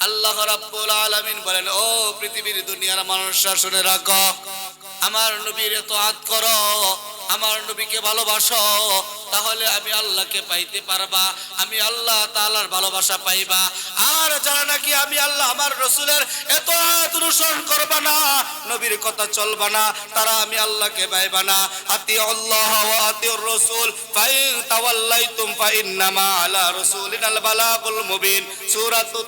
আল্লাহ রাব্বুল আলামিন বলেন, ও পৃথিবীর দুনিয়ার মানুষরা, শুনে রাখো। আমার নবীর তোয়াত করো। আমার নবীকে ভালোবাসো। তাহলে আমি আল্লাহকে পাইতে পারবা, আমি আল্লাহ তাআলার ভালোবাসা পাইবা। আর যারা নাকি আমি আল্লাহ আমার রসুলের এত অনুসরণ করবা না, নবীর কথা চলবা না, তারা আমি আল্লাহকে পাইবা না। আতি আল্লাহ আতিউর রাসূল ফাইন তাওয়াল্লাইতুম ফাইন্নামা আলা রাসূলিনাল বালাগুল মুবিন।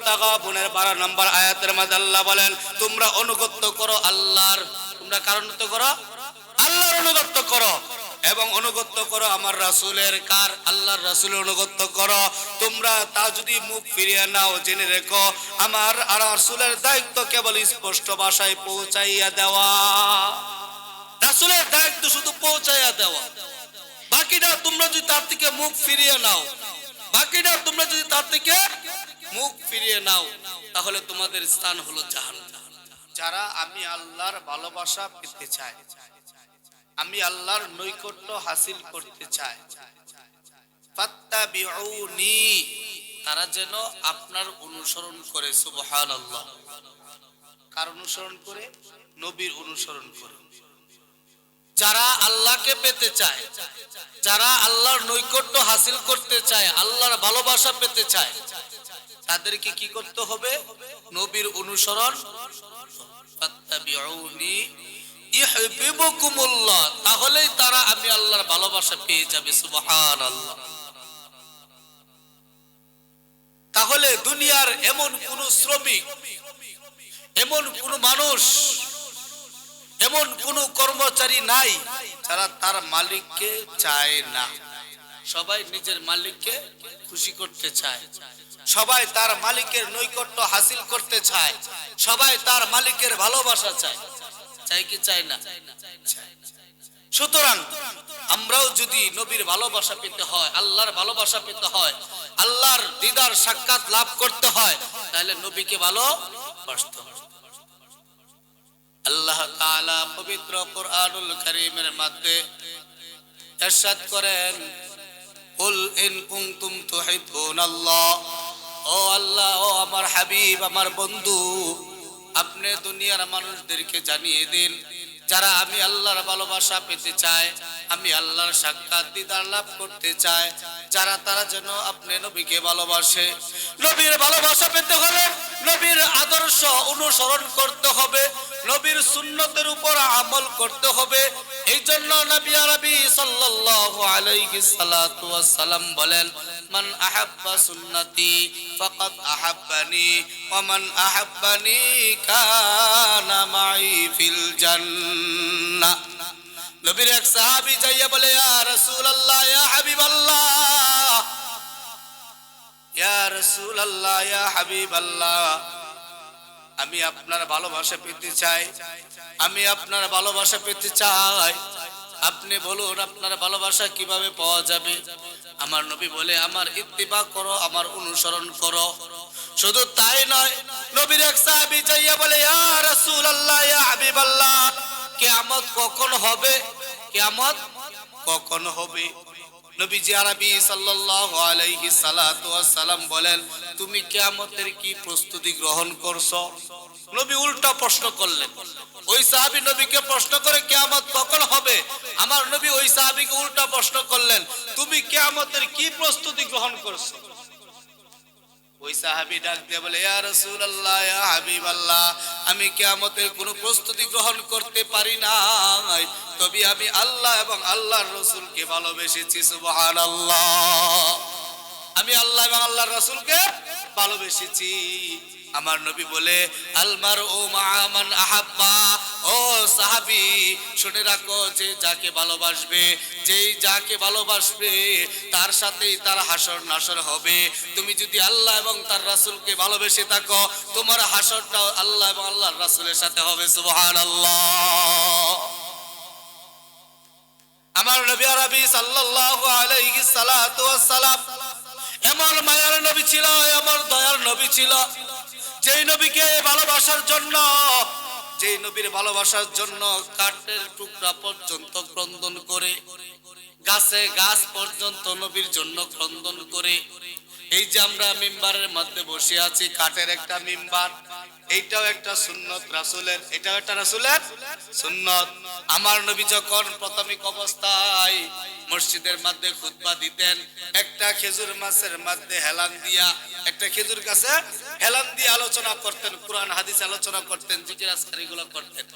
তাগাবুনের 12 নম্বর আয়াতের মধ্যে আল্লাহ বলেন, তোমরা অনুগত্য করো আল্লাহর তোমরা কারণ করো? আল্লাহর অনুগত্য করো। এবং অনুগত্য করো আমার রাসূলের কার, আল্লাহর রাসূলের অনুগত্য করো। তোমরা তা যদি মুখ ফিরিয়ে নাও, জেনে রেখো, আমার আর রাসূলের দায়িত্ব কেবল স্পষ্ট ভাষায় পৌঁছাইয়া দেওয়া। রাসূলের দায়িত্ব শুধু পৌঁছাইয়া দেওয়া। বাকিটা তোমরা যদি তার থেকে মুখ ফিরিয়ে নাও, বাকিটা তোমরা যদি তার থেকে মুখ ফিরিয়ে নাও, তাহলে তোমাদের স্থান হলো জাহান্নাম। যারা আমি আল্লাহর ভালোবাসা পেতে চায় আমি আল্লাহর নৈকট্য হাসিল করতে চাই। তারা যেন আপনার অনুসরণ করে, সুবহানাল্লাহ। কার অনুসরণ করে? নবীর অনুসরণ করে। যারা আল্লাহকে পেতে চায়, যারা আল্লাহর নৈকট্য হাসিল করতে চায়, আল্লাহর ভালোবাসা পেতে চায়, তাদেরকে কি করতে হবে? নবীর অনুসরণ। ইহবিবুকুমুল্লাহ তাহলেই তারা আমি আল্লাহর ভালোবাসা পেয়ে যাবে, সুবহানাল্লাহ। তাহলে দুনিয়ার এমন কোন শ্রমিক, এমন কোন মানুষ, এমন কোন কর্মচারী নাই যারা তার মালিককে চায় না। সবাই নিজের মালিককে খুশি করতে চায়। সবাই তার মালিকের নৈকট্য হাসিল করতে চায়। সবাই তার মালিকের ভালোবাসা চায়। চাই কি চাই না? সুতরাং আমরাও যদি নবীর ভালোবাসা পেতে হয়, আল্লাহর ভালোবাসা পেতে হয়, আল্লাহর দিদার সাক্ষাৎ লাভ করতে হয়, তাহলে নবীকে ভালোবাসতে হবে। আল্লাহ তাআলা পবিত্র কোরআনুল কারীমের মধ্যে ইরশাদ করেন, কুল ইন কুনতুম তুহিব্বুনাল্লাহ। ও আল্লাহ, ও আমার হাবিব, আমার বন্ধু আপনি দুনিয়ার মানুষদেরকে জানিয়ে দিন, যারা আমি আল্লাহর ভালোবাসা পেতে চায়, আমি আল্লাহর সাক্ষাৎ দিদার লাভ করতে চায়, যারা তারা যেন আপনি নবীকে ভালোবাসে। নবীর ভালোবাসা পেতে হলে নবীর আদর্শ অনুসরণ করতে হবে, নবীর সুন্নতের উপর আমল করতে হবে। এই জন্য নবী আরবি সাল্লাল্লাহু আলাইহি সাল্লাতু ওয়াসাল্লাম বলেন মান আহাব্বা সুন্নতি ফাকাদ আহাব্বানি, ওয়া মান আহাব্বানি কানা মাই ফিল জান্নাহ নবীর এক সাহাবী যাইয়া বলে, ইয়া রাসূলুল্লাহ, ইয়া হাবিবাল্লাহ, ইয়া রাসূলুল্লাহ, ইয়া হাবিবাল্লাহ, আমি আপনার ভালোবাসা পেতে চাই, আমি আপনার ভালোবাসা পেতে চাই। আপনি বলুন, আপনার ভালোবাসা কীভাবে পাওয়া যাবে? আমার নবী বলে, আমার ইত্তিবা করো, আমার অনুসরণ করো। শুধু তাই নয়, নবীর এক সাহাবী যাইয়া বলে, ইয়া রাসূলুল্লাহ, ইয়া হাবিবাল্লাহ, কিয়ামত কখন হবে? কিয়ামত কখন হবে? নবীজি আরবি সাল্লাল্লাহু আলাইহি সাল্লাতু ওয়াসাল্লাম বলেন, তুমি কিয়ামতের কি প্রস্তুতি গ্রহণ করছ? নবী উল্টা প্রশ্ন করলেন। ওই সাহাবী নবীকে প্রশ্ন করে কিয়ামত কখন হবে? আমার নবী ওই সাহাবীকে উল্টা প্রশ্ন করলেন, তুমি কিয়ামতের কি প্রস্তুতি গ্রহণ করছ? ওই সাহাবী ডাক দিয়ে বলে, ইয়া রাসূলুল্লাহ, ইয়া হাবিবাল্লাহ, আমি কিয়ামতের কোনো প্রস্তুতি গ্রহণ করতে পারি না তবে আমি আল্লাহ এবং আল্লাহর রাসূলকে ভালোবেসেছি, সুবহানাল্লাহ। আমি আল্লাহ এবং আল্লাহর রাসূলকে ভালোবেসেছি। আমার নবী বলে আলমার ও মামান আহাব্বা। ও সাহাবি, শুনে রাখো যে যাকে ভালোবাসবে, যেই যাকে ভালোবাসবে, তার সাথেই তার হাসর নাসর হবে। তুমি যদি আল্লাহ এবং তার রাসূলকে ভালোবেসে থাকো, তোমার হাসরটাও আল্লাহ এবং আল্লাহর রাসূলের সাথে হবে, সুবহানাল্লাহ। আমার নবী আরবি সাল্লাল্লাহু আলাইহি সাল্লাতু ওয়াসসালাম এমন মায়ার নবী ছিল এমন দয়ার নবী ছিল। যেই নবীকে ভালোবাসার জন্য, যেই নবীর ভালোবাসার জন্য কাঠের টুকরা পর্যন্ত ক্রন্দন করে, গাছে গাছ পর্যন্ত নবীর জন্য ক্রন্দন করে এই যে আমরা মিম্বারের মধ্যে বসে আছি, কাঠের একটা মিম্বার, এইটাও একটা সুন্নত রাসুলের, এটাও একটা রাসুলের সুন্নত। আমার নবী যখন প্রাথমিক অবস্থায় মসজিদের মধ্যে খুতবা দিতেন, একটা খেজুর মাছের মধ্যে হেলান দিয়া, একটা খেজুর গাছে হেলান দিয়ে আলোচনা করতেন, কোরআন, হাদিস আলোচনা করতেন, জিকির, আজকার এগুলো করতেন।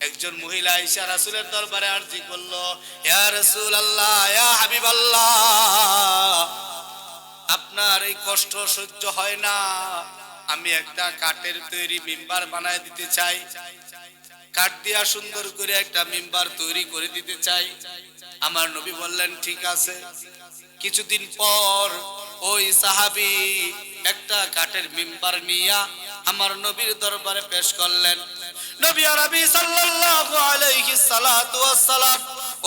একজন মহিলা ঈশা রাসুলের দরবারে আরজি করল, ইয়া রাসূল আল্লাহ ইয়া হাবিব আল্লাহ আপনার এই কষ্ট সহ্য হয় না। আমি একটা কাঠের তৈরি মিম্বার বানায় দিতে চাই। কাঠ দিয়া সুন্দর করে একটা মিম্বার তৈরি করে দিতে চাই। আমার নবী বললেন, ঠিক আছে। কিছুদিন পর ওই সাহাবি একটা কাঠের মিম্বার নিয়া আমার নবীর দরবারে পেশ করলেন। নবী আরবি সাল্লাল্লাহু আলাইহি সালাতু ওয়াসসালাম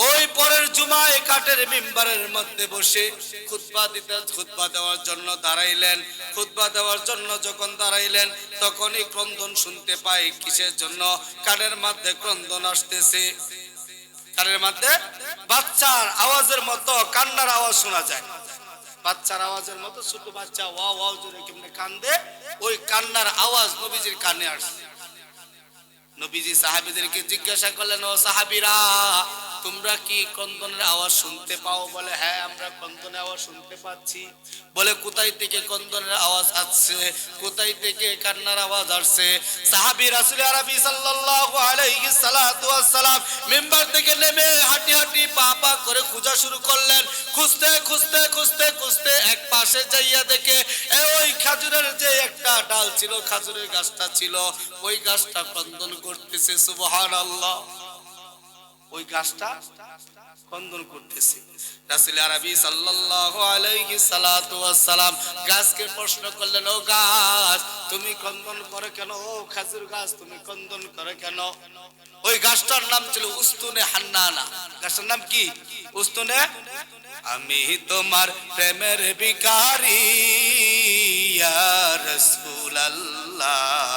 ওই পরের জুমায় কাঠের মিম্বারের মধ্যে বসে খুতবা দিতে, খুতবা দেওয়ার জন্য দাঁড়াইলেন। খুতবা দেওয়ার জন্য যখন দাঁড়াইলেন, তখনই ক্রন্দন শুনতে পাই কিসের জন্য? কাঠের মধ্যে ক্রন্দন আসতেছে। কানের মধ্যে বাচ্চার আওয়াজের মতো কান্নার আওয়াজ শোনা যায়। বাচ্চার আওয়াজের মতো, ছোট বাচ্চা ওয়া ওয়া জোরে কেমনে কান্দে, ওই কান্নার আওয়াজ নবীজির কানে আসছে নবীজি সাহাবীদেরকে জিজ্ঞাসা করলেন, ও সাহাবীরা তোমরা কি কন্দনের আওয়াজ শুনতে পাও? বলে হ্যাঁ আমরা কন্দনের আওয়াজ শুনতে পাচ্ছি। বলে, কোথায় থেকে কন্দনের আওয়াজ আসছে? কোথায় থেকে কান্নার আওয়াজ আসছে? সাহাবী রাসূল আরবি সাল্লাল্লাহু আলাইহি সাল্লাতু ওয়াসসালাম মিম্বার থেকে নেমে হাঁটি হাঁটি পা পা করে খোঁজা শুরু করলেন। খুঁজতে খুঁজতে খুঁজতে খুঁজতে এক পাশে যাইয়া দেখে ওই খাজুরের যে একটা ডাল ছিল, খাজুরের গাছটা ছিল, ওই গাছটা কন্দন করতেছে, সুবহানাল্লাহ। ওই গাছটা কন্দন করতেছে। রাসূল আরবি সাল্লাল্লাহু আলাইহি সাল্লাতু ওয়াসসালাম গাছকে প্রশ্ন করলেন, ও গাছ, তুমি কন্দন করে কেন? ও খাজুর গাছ, তুমি কন্দন করে কেন? ওই গাছটার নাম ছিল উস্তুনে হান্নানা। গাছটার নাম কি? উস্তুনে? আমি তোমার প্রেমের বিকারি ইয়া রাসূলুল্লাহ।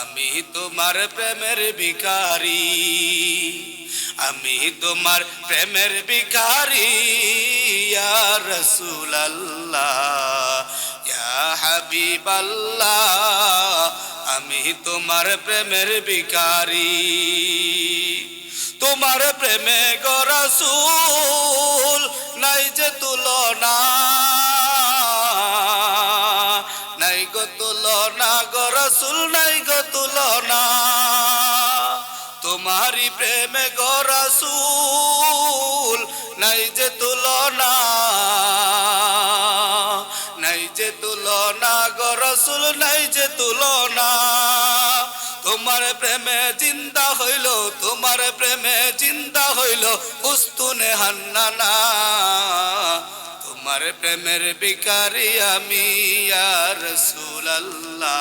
আমি তোমার প্রেমের ভিখারি। আমি তোমার প্রেমের রাসূলুল্লাহ, ইয়া হাবিবাল্লাহ, আমি তোমার প্রেমের ভিখারি। তোমার প্রেমে গো রাসূল, নাই যে তুলনা, নাই গো তুলনা গো রসুল, নাই গো তুলনা। তোমারি প্রেমে গো রসুল, নাই যে তুলনা, নাই যে তুলনা গো রসুল, নাই যে তুলনা। তোমার প্রেমে জিন্দা হইল, তোমার প্রেমে জিন্দা হইল, উস্তুনে হান্নানা। তোমার প্রেমের বিকারি আমি, ইয়া রাসূলুল্লাহ।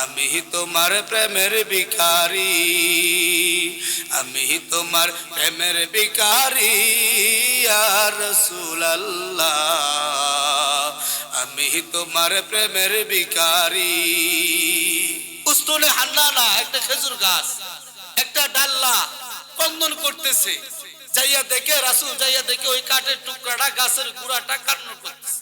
আমি তোমার প্রেমের বিকারি আমি তোমার প্রেমের বিকারি ইয়া রাসূলুল্লাহ। আমি তোমার প্রেমের বিকারি উস্তুনে হান্নানা, একটা খেজুর গাছ, একটা ডাল্লা কন্দন করতেছে, যাইয়া দেখে, রাসুল যাইয়া দেখে ওই কাঠের টুকরাটা গাছের গুড়াটা কান্ন করতেছে।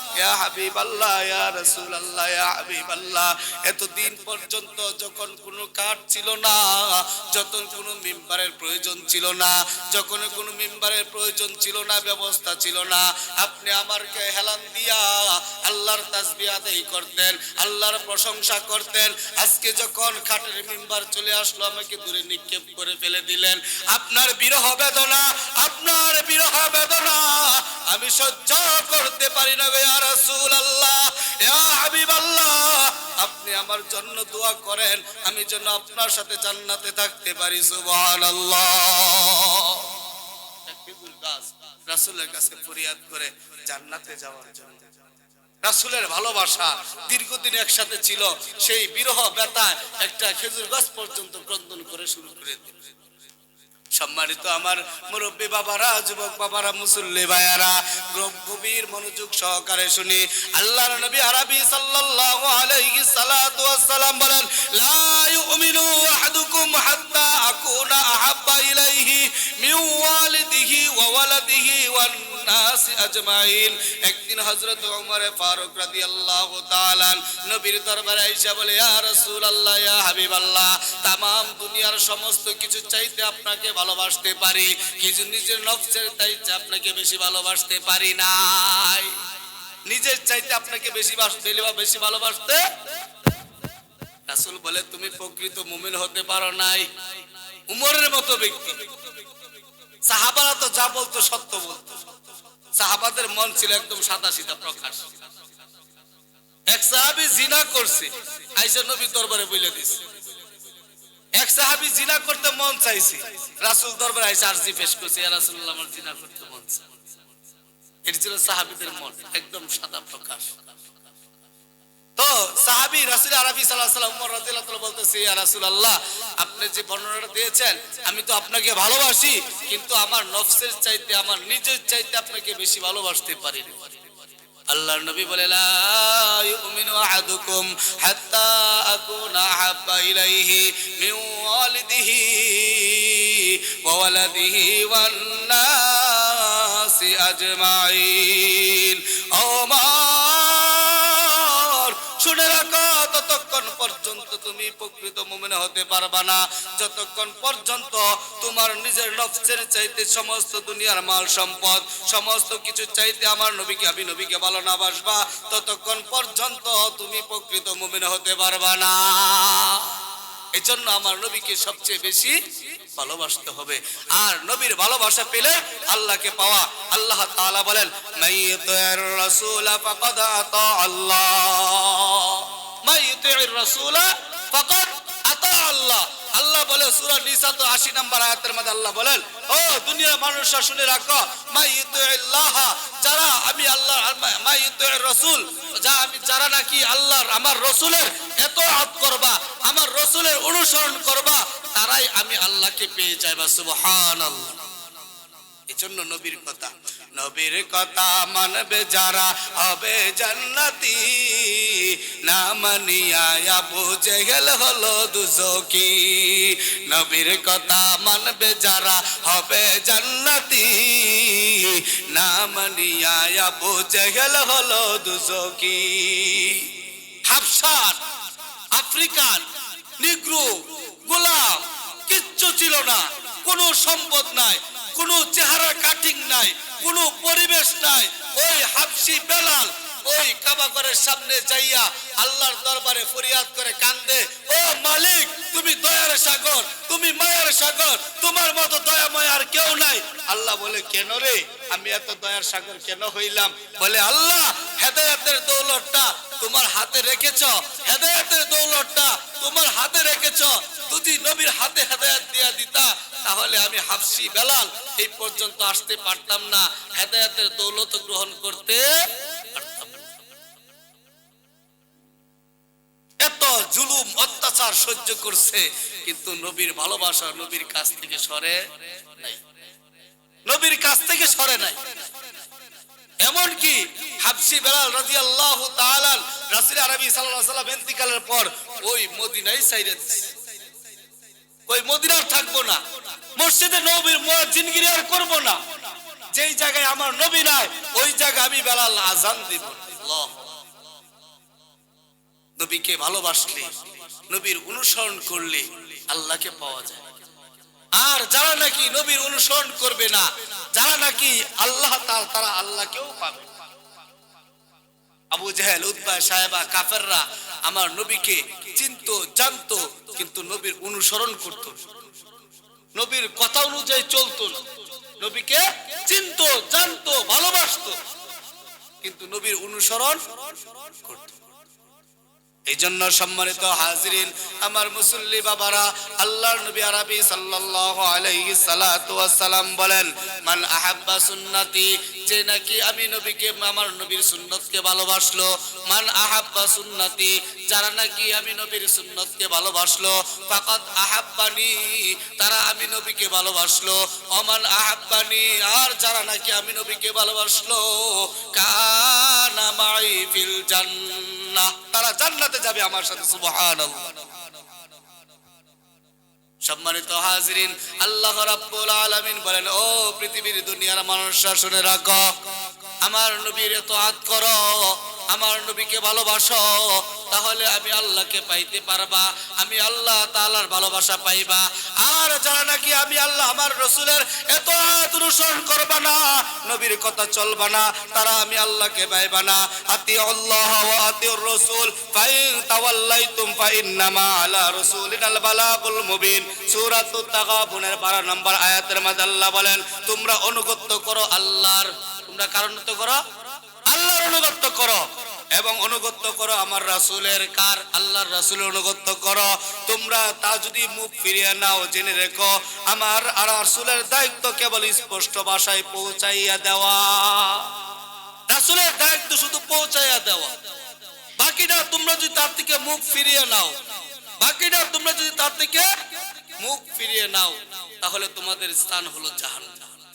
ইয়া হাবিবাল্লাহ, ইয়া রাসূলুল্লাহ, ইয়া হাবিবাল্লাহ। এতদিন পর্যন্ত যখন কোনো কাঠ ছিল না যখন কোনো মিম্বারের প্রয়োজন ছিল না, যখন কোনো মিম্বারের প্রয়োজন ছিল না, ব্যবস্থা ছিল না, আপনি আমারকে হেলান দিয়া আল্লাহর তাসবিহ আদায় করতেন, আল্লাহর প্রশংসা করতেন। আজকে যখন খাটের মিম্বার চলে আসলো, আমাকে দূরে নিক্ষেপ করে ফেলে দিলেন। আপনার বিরহ বেদনা, আপনার বিরহ বেদনা, আমি সহ্য করতে পারি না আপনি আমার জন্য দোয়া করেন, আমি যেন আপনার সাথে জান্নাতে থাকতে পারি এক খেজুর কাছে ফরিয়াদ করে জান্নাতে যাওয়ার জন্য। রাসুলের ভালোবাসা দীর্ঘদিন একসাথে ছিল, সেই বিরহ ব্যথা একটা খেজুর গাছ পর্যন্ত ক্রন্দন করে শুরু করে দিল। সম্মানিত আমার মুরব্বী বাবারা, যুবক বাবারা, মুসল্লি ভাইয়ারা গভীর মনোযোগ সহকারে শুনি। আল্লাহর নবী আরবি সাল্লাল্লাহু আলাইহি সালাতু ওয়াস সালাম বলেন, লা ইউমিনু আহাদুকুম হাত্তা আজমাইন একদিন হযরত ওমর ফারুক রাদিয়াল্লাহু তাআলা নবীর দরবারে আয়েশা বলে, ইয়া রাসূলুল্লাহ, ইয়া হাবিবাল্লাহ, তামাম দুনিয়ার সমস্ত কিছু চাইতে আপনাকে ভালোবাসতে পারি কিছু নিজের নফসের চাইতে আপনাকে বেশি ভালোবাসতে পারি নাই। নিজের চাইতে আপনাকে বেশি বেশি ভালোবাসতে রাসূল বলে, তুমি প্রকৃত মুমিন হতে পারো নাই। উমরের মতো ব্যক্তি। সাহাবারা তো যা বলতো, সত্য বলতো। সাহাবাদের মন ছিল একদম সাদা সিধা প্রকাশ। এক সাহাবি জিনা করছে। আইসা নবী দরবারে বলে দিছে। এক সাহাবি জিনা করতে মন চাইছে। রাসূল দরবারে আইসা আরজি পেশ করছে রাসূলুল্লাহ, আমার জিনা করতে মন চাই এটি ছিল সাহাবিদের মন, একদম সাদা প্রকাশ। সাহাবি রাসূল আরবি ওয়াসাল্লাম, উমর ইয়া রাসূলুল্লাহ, আপনি যে বর্ণনাটা দিয়েছেন, আমি তো আপনাকে ভালোবাসি, কিন্তু আমার নফসের চাইতে, আমার নিজের চাইতে আপনাকে বেশি ভালোবাসতে পারি আল্লাহর নবী বলে, লা আজমাইন। ওমর ততক্ষণ পর্যন্ত তুমি প্রকৃত মুমিন হতে পারবা না, যতক্ষণ পর্যন্ত তোমার নিজের নফসের চাইতে সমস্ত দুনিয়ার মাল সম্পদ, সমস্ত কিছু চাইতে আমার নবীকে, আমি নবীকে ভালো না বাসবা, ততক্ষণ পর্যন্ত তুমি প্রকৃত মুমিন হতে পারবা না। এই জন্য আমার নবীকে সবচেয়ে বেশি ভালোবাসতে হবে। আর নবীর ভালোবাসা পেলে আল্লাহকে পাওয়া, আল্লাহ তাআলা বলেন মাইয়িতুর রাসূল আতা আল্লাহ। আতা আল্লাহ। আল্লাহ 80 নম্বর আয়াতের আল্লাহ বলেন, ও দুনিয়ার আমি আল্লাহ রাসূল, যা আমি নাকি আমার রসুলের এত হাত করবা, আমার রসুলের অনুসরণ করবা, তারাই আমি আল্লাহকে পেয়ে যাইবা, সুবহানাল্লাহ। এই জন্য নবীর কথা। নবীর কথা মানবে যারা হবে জান্নাতি। না মানিয়া আবু জেহেল হলো দুজকি। নবীর কথা মানবে যারা হবে জান্নাতি। না মানিয়া আবু জেহেল হলো দুজকি। হাফসান, আফ্রিকান, নিগ্রো, গোলাম, কিচ্ছু ছিল না, কোনো সম্পদ নাই। কোনো চেহারা কাটিং নাই, কোনো পরিবেশ নাই। ওই হাফসি বেলাল, ওই কাবাগরের সামনে যাইয়া আল্লাহর দরবারে ফরিয়াদ করে কান্দে, ও মালিক, তুমি দয়ার সাগর, তুমি মায়ের সাগর, তোমার মতো দয়াময় আর কেউ নাই। আল্লাহ বলে, কেন রে? আমি এত দয়ার সাগর কেন হইলাম? বলে, আল্লাহ, হেদায়াতের দৌলতটা তোমার হাতে রেখেছ, হেদায়াতের দৌলতটা তোমার হাতে রেখেছ। যদি নবীর হাতে হেদায়াত দিয়া দিতা তাহলে আমি হাফসি বেলাল, এই পর্যন্ত আসতে পারতাম না। হেদায়াতের দৌলত গ্রহণ করতে এত জুলুম, অত্যাচার সহ্য করছে, কিন্তু নবীর ভালোবাসা নবীর কাছ থেকে সরে নাই। নবীর কাছ থেকে সরে নাই। এমনকি হাবসি বেলাল রাদিয়াল্লাহু তাআলা রাসূল আরবি সাল্লাল্লাহু আলাইহি সাল্লাম ইন্তিকালের পর ওই মদিনায় সাইরে দিছে। ওই মদিনার থাকব না। মসজিদে নবীর মুয়াজ্জিনগিরি আর করব না। যেই জায়গায় আমার নবী নাই, ওই জায়গায় আমি বেলাল আজান দিব। নবীকে ভালোবাসলে, নবীর অনুসরণ করলে আল্লাহকে পাওয়া যায়। আর যারা নাকি নবীর অনুসরণ করবে না, যারা নাকি আল্লাহ তারা আল্লাহকেও পাবে আবু জাহেল উদ্বা সাহেবা কাফেররা আমার নবীকে চিনতো, জানতো, কিন্তু নবীর অনুসরণ করত। নবীর কথা অনুযায়ী চলতো। নবীকে চিনতো, জানতো, ভালোবাসতো, কিন্তু নবীর অনুসরণ করত। এই জন্য সম্মানিত হাজরিন, আমার মুসল্লি বাবারা, আল্লাহর নবী আরবি সাল্লাল্লাহু আলাইহি সালাম বলেন মান আহাব্বা সুন্নতি, যে নাকি আমি নবীকে, আমার নবীর সুন্নতকে ভালোবাসলো। মান আহাব্বা সুন্নতি, যারা নাকি আমি নবীর সুন্নতকে ভালোবাসলো। ফাকাত আহাব্বানি, তারা আমি নবীকে ভালোবাসলো। অমান আহাব্বানি, আর যারা নাকি আমি নবীকে ভালোবাসলো। কানা মাই ফিল জান্নাহ, তারা জান্নাতে যাবে আমার সাথে, সুবহানাল্লাহ। সম্মানিত হাজরিন, আল্লাহ রাব্বুল আলামিন বলেন, ও পৃথিবীর দুনিয়ার মানুষরা শুনে রাখো, আমার নবীর হাত করো। আমার নবীকে ভালোবাসো, তাহলে আমি আল্লাহকে পাইতে পারবা, আমি আল্লাহ তাআলার ভালোবাসা পাইবা। আর যারা নাকি আমি আল্লাহ, আমার রসুলের এত অনুসরণ করবা না, নবীর কথা চলবা না, তারা আমি আল্লাহকে পাইবা না। আতি আল্লাহ আতিউর রাসূল ফাইন তাওয়াল্লাইতুম ফাইন্নামা আলা রাসূলিনাল বালাগুল মুবিন। সূরাতুত তাগাবুনের 12 নম্বর আয়াতের মধ্যে আল্লাহ বলেন, তোমরা অনুগত্য করো আল্লাহর, তোমরা কারণ করো? আল্লাহর অনুগত্য করো। এবং অনুগত্য করো আমার রাসূলের কার? আল্লাহর রাসূলের অনুগত্য করো। তোমরা তা যদি মুখ ফিরিয়ে নাও, জেনে রেখো। আমার আর রাসূলের দায়িত্ব কেবল স্পষ্ট ভাষায় পৌঁছাইয়া দেওয়া। রাসুলের দায়িত্ব শুধু পৌঁছাইয়া দেওয়া। বাকিটা তোমরা যদি তার থেকে মুখ ফিরিয়ে নাও, বাকিটা তোমরা যদি তার থেকে মুখ ফিরিয়ে নাও, তাহলে তোমাদের স্থান হলো জাহান্নাম।